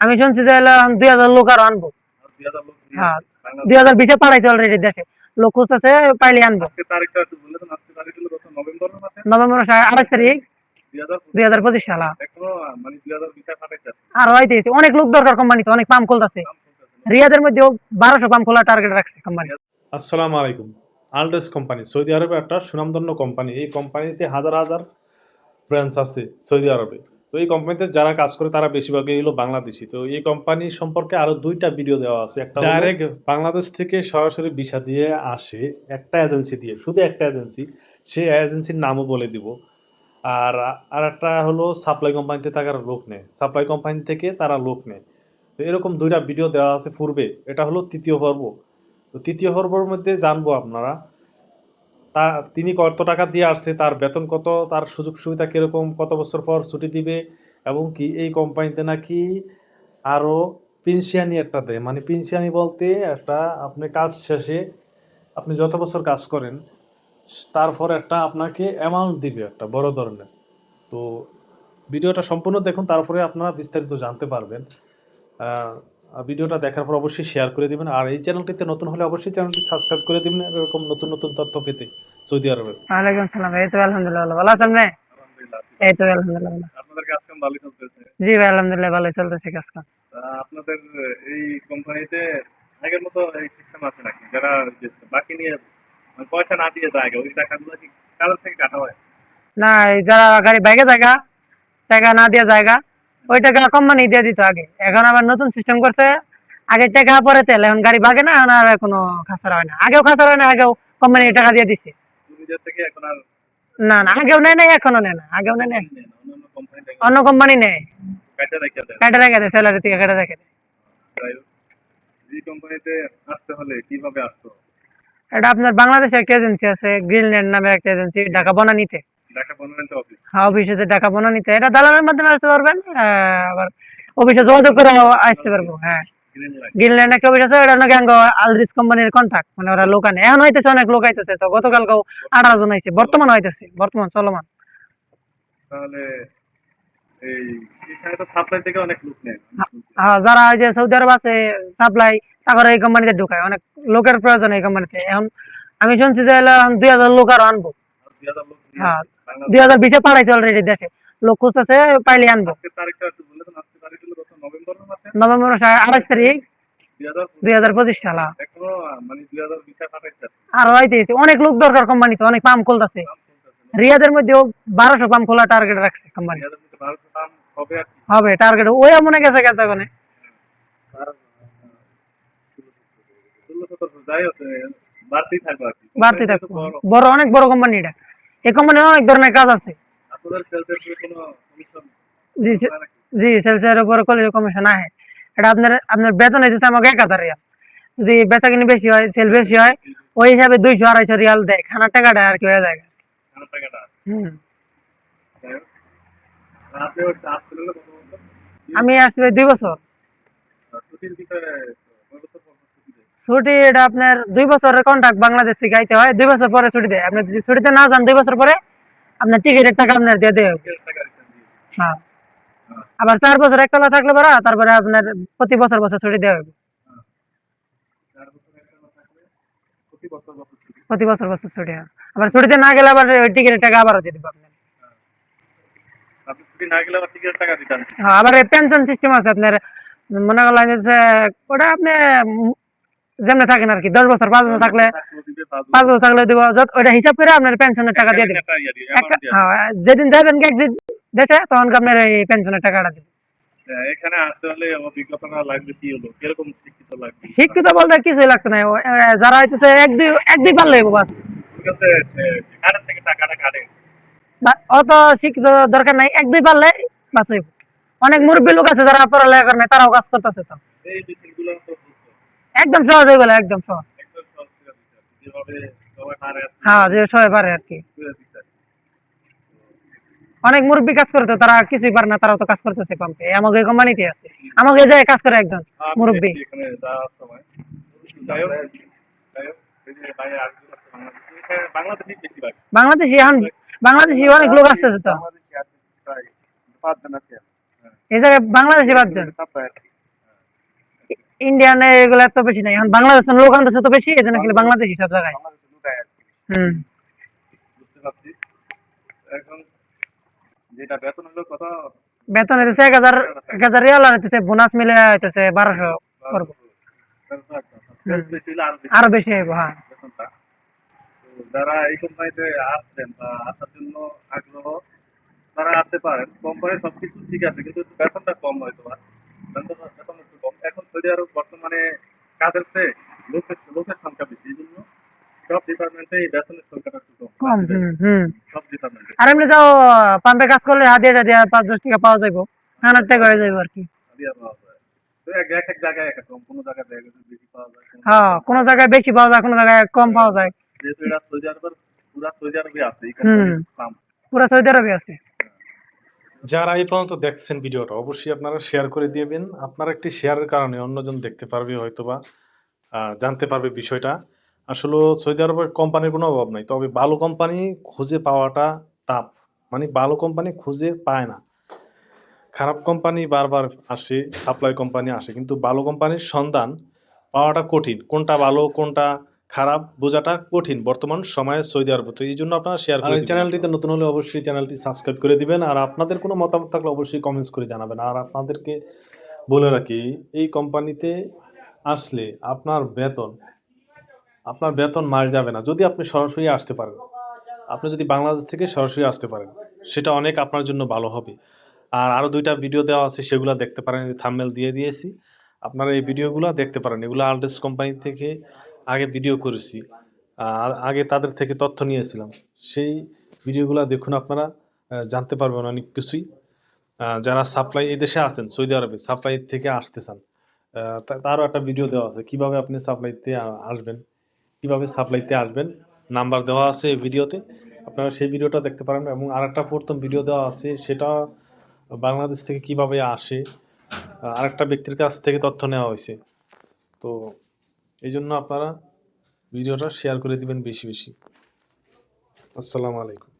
আমি শুনছি যে দুই হাজার লোক আরও আনব। দুই হাজার হ্যাঁ দুই হাজার বিশে পাঠাইছে অলরেডি দেশে। লোক খুঁজতেছে পাইলে আনব। নভেম্বর আঠাশ তারিখ। দুই হাজার পঁচিশ। সাল এখনও মানে আর হইতেছে অনেক লোক দরকার কোম্পানিতে অনেক পাম্প খুলতেছে। রিয়াদের মধ্যেও বারোশো পাম্প খোলা টার্গেট রাখছে কোম্পানি আসসালামু আলাইকুম। আলডেস কোম্পানি সৌদি আরবে একটা সুনামধন্য কোম্পানি এই কোম্পানিতে হাজার হাজার ব্রাঞ্চ আছে সৌদি আরবে। এই কোম্পানিতে যারা কাজ করে তারা বেশিরভাগই হলো বাংলাদেশি। তো এই কোম্পানি সম্পর্কে আরও দুইটা ভিডিও দেওয়া আছে। একটা ডাইরেক্ট বাংলাদেশ থেকে সরাসরি ভিসা দিয়ে আসে একটা এজেন্সি দিয়ে শুধু একটা এজেন্সি সেই এজেন্সির নামও বলে দিব। আর আর একটা হলো সাপ্লাই কোম্পানিতে থাকার লোক নেয়। সাপ্লাই কোম্পানি থেকে তারা লোক নেয়। তো এরকম দুইটা ভিডিও দেওয়া আছে পূর্বে। এটা হলো তৃতীয় পর্ব। তো তৃতীয় পর্বের মধ্যে জানব আপনারা তা, তিনি কত টাকা দিয়ে আসছে, তার বেতন কত, তার সুযোগ সুবিধা কীরকম, কত বছর পর ছুটি দিবে, এবং কি এই কোম্পানিতে নাকি আরও পেনশিয়ানি একটা দেয়? মানে পেনশিয়ানি বলতে একটা আপনি কাজ শেষে আপনি যত বছর কাজ করেন, তারপর একটা আপনাকে অ্যামাউন্ট দিবে একটা বড় ধরনের। তো ভিডিওটা সম্পূর্ণ দেখুন, তারপরে আপনারা বিস্তারিত জানতে পারবেন। ভিডিওটা দেখার পর অবশ্যই শেয়ার করে দিবেন। আর এই চ্যানেলটিতে নতুন হলে অবশ্যই চ্যানেলটি সাবস্ক্রাইব করে দিবেন এরকম নতুন নতুন তথ্য পেতে সৌদি আরবের ওয়ালাইকুম সালাম এই তো আলহামদুলিল্লাহ ভালো। আছেন ভাই এই তো আলহামদুলিল্লাহ ভালো। আপনাদের কাজ কাম ভালোই চলতেছে। জি ভাই আলহামদুলিল্লাহ ভালো চলতেছে কাজ কাম আপনাদের এই কোম্পানিতে আগের মতো এই সিস্টেম আছে নাকি? যারা বাকি নিয়ে মানে পয়সা না দিয়ে যায় ওই টাকাগুলো কি কারোর থেকে কাটা হয়? না এই যারা গাড়ি বাইকে জায়গা টাকা না দিয়ে জায়গা ওই টাকা কোম্পানি দিয়ে দিত আগে। এখন আবার নতুন সিস্টেম করছে। আগে টাকা পরে তেল এখন গাড়ি বাগে না এখন আর কোনো খাসারা হয় না। আগেও খাসারা হয় না আগেও কোম্পানি টাকা দিয়ে আর না না আগেও নেয় নাই এখনও নেয় না আগেও নেয় না, অন্য কোম্পানি নেয়। কাটা রেখে দেয়। স্যালারি থেকে কেটে রেখে দেয়। যাই হোক, এই কোম্পানিতে আসতে হলে কীভাবে আসতো? এটা আপনার বাংলাদেশে একটা এজেন্সি আছে গ্রিনল্যান্ড নামে একটা এজেন্সি ঢাকা বনানীতে। ঢাকা পার্মানেন্ট অফিস অফিসে যে ঢাকা বনানীতে এটা দালালের মাধ্যমে আসতে পারবেন আবার অফিসে যোগাযোগ করে আসতে পারব হ্যাঁ। গ্রিনল্যান্ড একটা অফিস আছে ওটা নাকি আলরিস কোম্পানির কন্ট্যাক্ট মানে ওরা লোক আনে। এখন হইতেছে অনেক লোক আইতেছে তো গতকালকেও আঠারো জন আইছে বর্তমান হইতেছে বর্তমান চলমান। তাহলে হ্যাঁ যারা ওই যে সৌদি আরব আছে সাপ্লাই তারপরে এই কোম্পানিতে ঢুকায় অনেক লোকের প্রয়োজন এই কোম্পানিতে এখন আমি শুনছি যে দুই হাজার লোক আরও আনব। হ্যাঁ। দুই হাজার বিশে পাঠাইছে অলরেডি দেশে। লোক খুঁজতেছে পাইলে আনব। নভেম্বর আঠাশ তারিখ। দুই হাজার পঁচিশ। সাল এখনও মানে আর হইতেছে অনেক লোক দরকার অনেক পাম্প খুলতেছে। রিয়াদের মধ্যেও বারোশো পাম্প খোলা টার্গেট রাখছে কোম্পানি হবে টার্গেট ওই মনে গেছে গেছে ওখানে। বাড়তে থাকবে। বড়। অনেক বড় কোম্পানি এটা। এই কোম্পানির অনেক ধরনের কাজ আছে আপনাদের সেলসের কোনো কমিশন জি সে- জি সেলসের উপর কলেজ কমিশন আছে এটা আপনার আপনার বেতন হইতেছে আমাকে এক হাজার রিয়াল যদি বেচা কিনি বেশি হয় সেল বেশি হয় ওই হিসাবে দুইশো আড়াইশো রিয়াল দেয় খানার টাকাটা আর কি হয়ে যায় খানা টাকাটা হুম যাই হোক। আর আপনি ওই আসতে হলে কত বছর? আমি আসছি ভাই দুই বছর আর ছুটির বিষয়ে কয় বছর পর পর ছুটি এটা আপনার দুই বছরের কন্ট্রাক্ট বাংলাদেশ আইতে হয়, দুই বছর পরে ছুটি দেয় আপনি যদি ছুটিতে না যান, দুই বছর পরে আপনার টিকিটের টাকা আপনার দিয়ে দিয়ে। হ্যাঁ। আবার চার বছর একতলা থাকলে পরে, তারপরে আপনার প্রতি বছর বছর ছুটি দেওয়া হবে প্রতি বছর বছর ছুটি। হয় আবার ছুটিতে না গেলে আবার ওই টিকিটের টাকা আবারও দিয়ে দেবো আপনার হ্যাঁ আবার পেনশন সিস্টেম আছে আপনার, মনে করলাম যে, ওটা আপনি যেমনি থাকেন আর কি দশ বছর পাঁচ বছর থাকলে পাঁচ বছর থাকলে দিব ওইটা হিসাব করে আপনার পেনশনের টাকা দিয়ে দেবেন একটা হ্যাঁ, যেদিন যাবেন একদিন দেশে তখন আপনার এই পেনশনের টাকাটা দিবেন এখানে আসতে হলে অভিজ্ঞতা লাগবে কি হলো? কীরকম শিক্ষিত লাগবে। শিক্ষিত বলতে কিছুই লাগছে না। যারা হইতেছে এক দুই এক দুই পারলে বাস। থেকে টাকাটা কাটে। অত শিক্ষিত দরকার নাই এক দুই পারলে বাস অনেক মুরব্বী লোক আছে যারা পড়ালেখা করে নাই তারাও কাজ করতেছে তো। এই বিষয়গুলো তো বুঝতো একদম সহজ হয়ে গেল, একদম সহজ। হ্যাঁ যে সবাই পারে আর কি। অনেক মুরব্বী কাজ করে তো, তারা কিছুই পারে না, তারাও তো কাজ করতেছে কমতে আমাকে কোম্পানিতে আছে। আমাকে যায় কাজ করে একজন মুরব্বী। বাংলাদেশি এখানে বাংলাদেশি অনেক লোক আসতেছে তো। এই জায়গায় বাংলাদেশে বাদ দেন ইন্ডিয়ান এগুলো এত বেশি নাই। এখন বাংলাদেশ লোক আনতেছে তো বেশি এই জন্য খালি বাংলাদেশি সব জায়গায়। বাংলাদেশে লুকায় আর কি। হুম। এখন যেটা বেতন হলো কত বেতন হইতেছে এক হাজার এক হাজার রিয়াল আর হইতেছে বোনাস মিলে হইতেছে বারোশো করব। আরও বেশি হইব হ্যাঁ। যারা এই কোম্পানিতে আসছেন বা আসার জন্য আগ্রহ তারা আসতে পারেন। কোম্পানি সবকিছু ঠিক আছে কিন্তু বেতনটা কম হয়তো একটু কম এখন সৌদি আরব বর্তমানে কাজের চেয়ে লোকের লোকের সংখ্যা বেশি এই জন্য সব ডিপার্টমেন্টে এই বেতনের সংখ্যাটা একটু কম। সব ডিপার্টমেন্টে আর এমনি যাও পাম্পে কাজ করলে হাত দিয়ে দিয়ে পাঁচ দশ টাকা পাওয়া যাইব। হাজার টাকা হয়ে যাইব আর কি। পাওয়া যায়। কোনো জায়গায় দেখা বেশি পাওয়া যায় কোনো হ্যাঁ জায়গায় বেশি পাওয়া যায় কোনো জায়গায় কম পাওয়া যায়। পুরা সৌদি আরবে আছে পুরো সৌদি আরবে আছে। যারা এই পর্যন্ত দেখছেন ভিডিওটা অবশ্যই আপনারা শেয়ার করে দিবেন আপনার একটি শেয়ারের কারণে অন্যজন দেখতে পারবে হয়তোবা আহ, জানতে পারবে বিষয়টা। আসলে সৌদি আরবের কোম্পানির কোনো অভাব নাই তবে ভালো কোম্পানি খুঁজে পাওয়াটা তাপ মানে ভালো কোম্পানি খুঁজে পায় না। খারাপ কোম্পানি বারবার আসে সাপ্লাই কোম্পানি আসে কিন্তু ভালো কোম্পানির সন্ধান পাওয়াটা কঠিন। কোনটা ভালো কোনটা খারাপ বোঝাটা কঠিন বর্তমান সময়ে সৌদি আরব। তো এই জন্য আপনারা শেয়ার করে চ্যানেলটিতে নতুন হলে অবশ্যই চ্যানেলটি সাবস্ক্রাইব করে দিবেন। আর আপনাদের কোনো মতামত থাকলে অবশ্যই কমেন্টস করে জানাবেন। আর আপনাদেরকে বলে রাখি এই কোম্পানিতে আসলে আপনার বেতন আপনার বেতন মার যাবে না। যদি আপনি সরাসরি আসতে পারেন আপনি যদি বাংলাদেশ থেকে সরাসরি আসতে পারেন সেটা অনেক আপনার জন্য ভালো হবে। আর আরও দুইটা ভিডিও দেওয়া আছে সেগুলো দেখতে পারেন। থাম্বনেল দিয়ে দিয়েছি। আপনারা এই ভিডিওগুলো দেখতে পারেন। এগুলো আলডেস কোম্পানি থেকে আগে ভিডিও করেছি। আর আগে তাদের থেকে তথ্য নিয়েছিলাম। সেই ভিডিওগুলো দেখুন আপনারা জানতে পারবেন অনেক কিছুই। যারা সাপ্লাই এই দেশে আছেন, সৌদি আরবে সাপ্লাই থেকে আসতে চান তারও একটা ভিডিও দেওয়া আছে। কীভাবে আপনি সাপ্লাইতে আসবেন, কীভাবে সাপ্লাইতে আসবেন নাম্বার দেওয়া আছে এই ভিডিওতে আপনারা সেই ভিডিওটা দেখতে পারেন। এবং আরেকটা প্রথম ভিডিও দেওয়া আছে, সেটা বাংলাদেশ থেকে কীভাবে আসে আরেকটা ব্যক্তির কাছ থেকে তথ্য নেওয়া হয়েছে। তো এই জন্য আপনারা ভিডিওটা শেয়ার করে দিবেন বেশি বেশি। আসসালামু আলাইকুম।